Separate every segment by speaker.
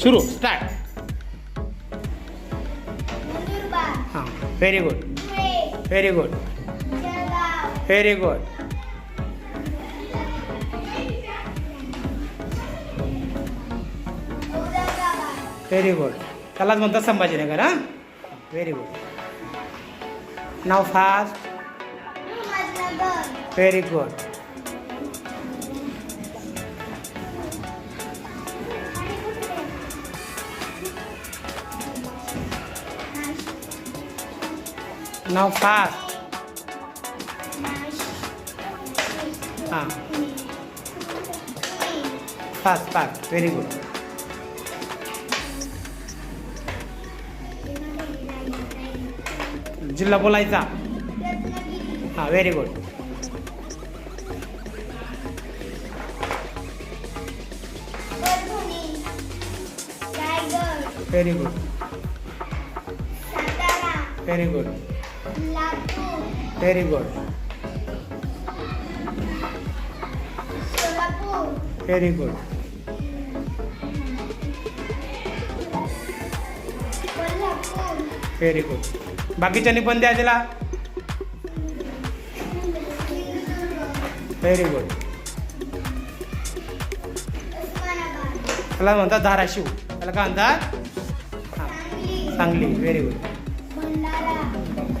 Speaker 1: सुरू स्टार्ट हां very good very good very good very good त्यालाच म्हणतात संभाजीनगर हां? व्हेरी गुड नाव फास्ट व्हेरी गुड नाव फास्ट हां. Fast fast. व्हेरी गुड जिल्हा बोलायचा. हां very good very good very good very good very good very good बाकीच्यांनी पण द्या तिला व्हेरी गुड त्याला म्हणतात धाराशिव. त्याला काय म्हणतात?
Speaker 2: Sangli.
Speaker 1: Very good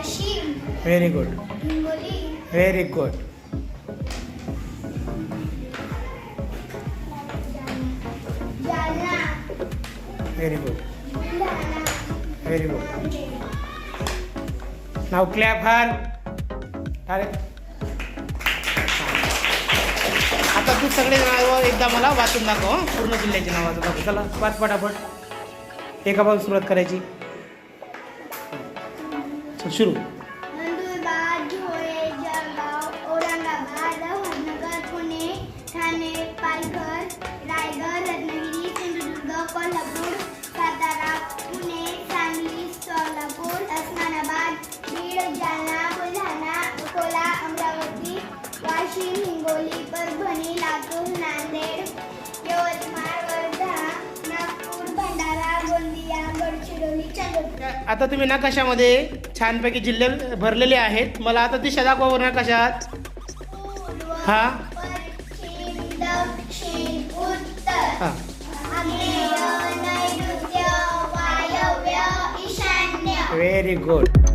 Speaker 2: Washim
Speaker 1: very good
Speaker 2: Hingoli
Speaker 1: very good very good very good नाव क्लॅप हार अरे आता तू सगळे नावं एकदा मला वाचून दाखव हं? पूर्ण जिल्ह्याची नाव वाचून दाखव चला वाच पटापट. एका पासून सुरुवात करायची. चल, सुरू
Speaker 2: नंदुरबार धुळे जळगाव औरंगाबाद अहमदनगर पुणे ठाणे पालघर रायगड रत्नागिरी सिंधुदुर्ग कोल्हापूर
Speaker 1: आता तुम्ही नकाशामध्ये छानपैकी जिल्हे भरलेले आहेत. मला आता दिशा दाखवा बरं नकाशात. हा. हां. Very good